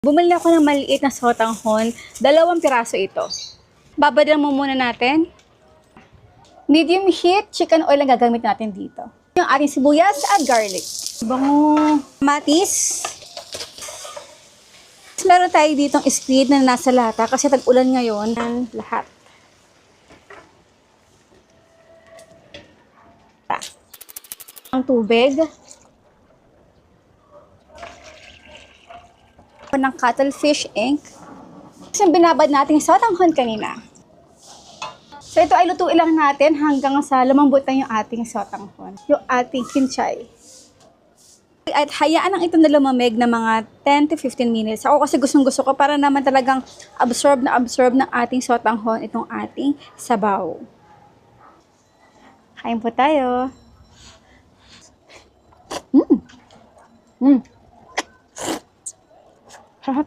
Bumili ako ng maliit na sotanghon. Dalawang piraso ito. Babadyan mo muna natin. Medium heat chicken oil ang gagamit natin dito. Yung ating sibuyas at garlic. Bango. Matis. Meron tayo ditong squid na nasa lata kasi tag-ulan ngayon. Yan, lahat. Ang tubig. Ng cuttlefish ink. Kasi yung binabad natin sa sotanghon kanina. So ito ay lutuin lang natin hanggang sa lumambot na yung ating sotanghon. Yung ating kinchay. At hayaan lang ito na lumamig na mga 10 to 15 minutes. Ako kasi gustong gusto ko para naman talagang absorb na absorb ng ating sotanghon itong ating sabaw. Kain po tayo. Mm. 哈哈。